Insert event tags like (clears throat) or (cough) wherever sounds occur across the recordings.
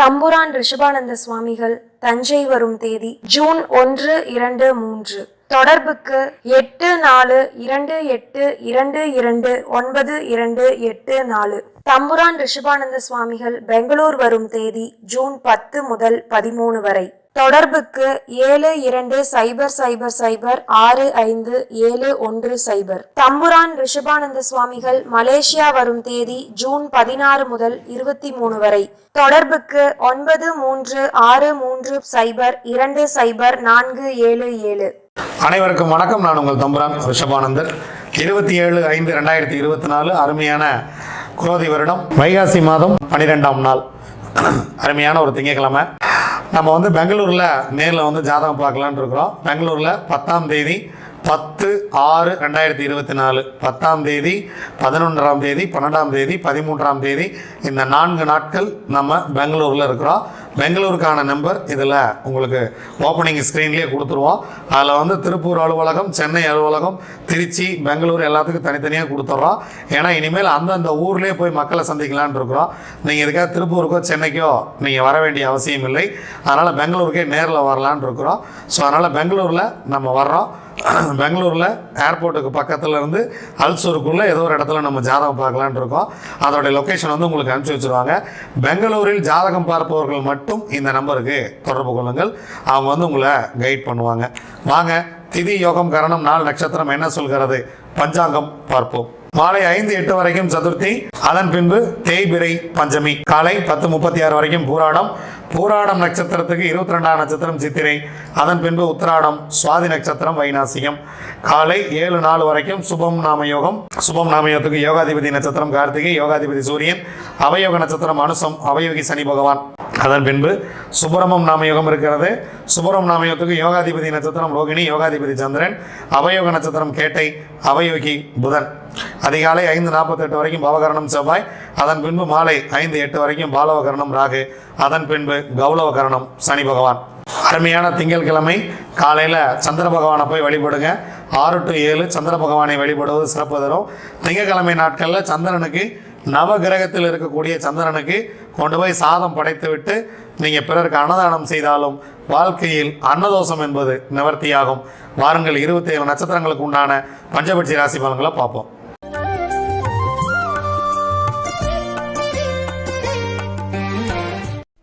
தம்புரான் ரிஷபானந்த சுவாமிகள் தஞ்சை வரும் தேதி ஜூன் ஒன்று இரண்டு மூன்று. தொடர்புக்கு எட்டு நாலு இரண்டு எட்டு இரண்டு இரண்டு ஒன்பது இரண்டு எட்டு நாலு. தம்புரான் ரிஷபானந்த சுவாமிகள் பெங்களூர் வரும் தேதி ஜூன் பத்து முதல் பதிமூணு வரை. தொடர்புக்கு ஏழு இரண்டு சைபர் சைபர் சைபர் ஆறு ஐந்து ஏழு ஒன்று சைபர். தம்புரான் ரிஷபானந்த சுவாமிகள் மலேசியா வரும் தேதி ஜூன் பதினாறு முதல் இருபத்தி மூணு வரை. தொடர்புக்கு ஒன்பது மூன்று ஆறு மூன்று சைபர் இரண்டு சைபர் நான்கு ஏழு ஏழு. அனைவருக்கும் வணக்கம். நான் உங்கள் தம்புரான் ரிஷபானந்தர். இருபத்தி ஏழு ஐந்து ரெண்டாயிரத்தி இருபத்தி நாலு அருமையான குரோதி வருடம். வைகாசி மாதம் பனிரெண்டாம் நாள். அருமையான ஒரு திங்கட்கிழமை நம்ம வந்து பெங்களூரில் நேரில் வந்து ஜாதகம் பார்க்கலான்னு இருக்கிறோம். பெங்களூரில் பத்தாம் தேதி பத்து ஆறு ரெண்டாயிரத்தி இருபத்தி நாலு. பத்தாம் தேதி பதினொன்றாம் தேதி பன்னெண்டாம் தேதி பதிமூன்றாம் தேதி இந்த நான்கு நாட்கள் நம்ம பெங்களூரில் இருக்கிறோம். பெங்களூருக்கான நம்பர் இதில் உங்களுக்கு ஓப்பனிங் ஸ்க்ரீன்லேயே கொடுத்துருவோம். அதில் வந்து திருப்பூர் அலுவலகம் சென்னை அலுவலகம் திருச்சி பெங்களூர் எல்லாத்துக்கும் தனித்தனியாக கொடுத்துட்றோம் ஏன்னா இனிமேல் அந்தந்த ஊர்லேயே போய் மக்களை சந்திக்கலான் இருக்கிறோம். நீங்கள் இதுக்காக திருப்பூருக்கோ சென்னைக்கோ நீங்கள் வர வேண்டிய அவசியம் இல்லை. அதனால் பெங்களூருக்கே நேரில் வரலான் இருக்கிறோம். ஸோ அதனால் பெங்களூரில் நம்ம வர்றோம். (clears throat) பெங்களூரில் ஏர்போர்ட்டுக்கு பக்கத்தில் இருந்து அல்சூருக்குள்ளே ஏதோ ஒரு இடத்துல நம்ம ஜாதகம் பார்க்கலான் இருக்கோம். அதோடைய லொக்கேஷன் வந்து உங்களுக்கு அனுப்பிச்சி வச்சுருவாங்க. பெங்களூரில் ஜாதகம் பார்ப்பவர்கள் மட்டும் இந்த நம்பருக்கு தொடர்பு கொள்ளுங்கள். அவங்க வந்து உங்களை கைட் பண்ணுவாங்க. வாங்க திதி யோகம் கரணம் நாள் நட்சத்திரம் என்ன சொல்கிறது? பஞ்சாங்கம் பார்ப்போம். மாலை ஐந்து எட்டு வரைக்கும் சதுர்த்தி. அதன் பின்பு தேய்பிரை பஞ்சமி. காலை பத்து முப்பத்தி ஆறு வரைக்கும் பூராடம். பூராடம் நட்சத்திரத்துக்கு இருபத்தி ரெண்டாம் நட்சத்திரம் சித்திரை. அதன் பின்பு உத்திராடம் சுவாதி நட்சத்திரம் வைநாசிகம் காலை ஏழு நாள் வரைக்கும் சுபம் நாம யோகம் சுபம் நாம யோகத்துக்கு யோகாதிபதி நட்சத்திரம் கார்த்திகை யோகாதிபதி சூரியன். அவயோக நட்சத்திரம் அனுசம் அவயோகி சனி பகவான். அதன் பின்பு சுப்பிரமம் நாமயோகம் இருக்கிறது. சுப்பிரம் நாமயோகத்துக்கு யோகாதிபதி நட்சத்திரம் ரோகிணி யோகாதிபதி சந்திரன். அவயோக நட்சத்திரம் கேட்டை அவயோகி புதன். அதிகாலை ஐந்து நாற்பத்தெட்டு வரைக்கும் பவகரணம் செவ்வாய். அதன் பின்பு மாலை ஐந்து எட்டு வரைக்கும் பாலவகரணம் ராகு. அதன் பின்பு கௌலவகரணம் சனி பகவான். அருமையான திங்கட்கிழமை காலையில் சந்திர பகவானை போய் வழிபடுங்க. ஆறு டு ஏழு சந்திர பகவானை வழிபடுவது சிறப்பு தரும். திங்கட்கிழமை நாட்களில் சந்திரனுக்கு நவ கிரகத்தில் இருக்கக்கூடிய சந்திரனுக்கு கொண்டு போய் சாதம் படைத்துவிட்டு நீங்கள் பிறருக்கு அன்னதானம் செய்தாலும் வாழ்க்கையில் அன்னதோஷம் என்பது நிவர்த்தியாகும். வாருங்கள் இருபத்தி ஏழு நட்சத்திரங்களுக்கு உண்டான பஞ்சபட்சி ராசி பலன்களை பார்ப்போம்.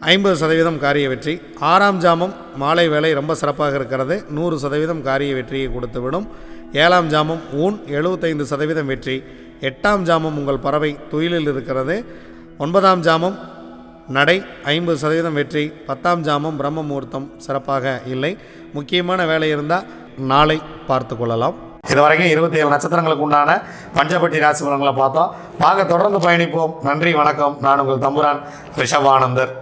ஐம்பது சதவீதம் காரிய வெற்றி. ஆறாம் ஜாமம் மாலை வேலை ரொம்ப சிறப்பாக இருக்கிறது. நூறு சதவீதம் காரிய வெற்றியை கொடுத்துவிடும். ஏழாம் ஜாமம் ஊன் எழுபத்தைந்து சதவீதம் வெற்றி. எட்டாம் ஜாமம் உங்கள் பறவை துயிலில் இருக்கிறது. ஒன்பதாம் ஜாமம் நடை ஐம்பது சதவீதம் வெற்றி. பத்தாம் ஜாமம் பிரம்ம முகூர்த்தம் சிறப்பாக இல்லை. முக்கியமான வேலை இருந்தால் நாளை பார்த்து கொள்ளலாம். இது வரைக்கும் இருபத்தி ஏழு நட்சத்திரங்களுக்கு உண்டான பஞ்சபட்டி ராசி பலன்களை பார்த்தோம். வாங்க தொடர்ந்து பயணிப்போம். நன்றி வணக்கம். நான் உங்கள் தம்புரான் ரிஷபானந்தர்.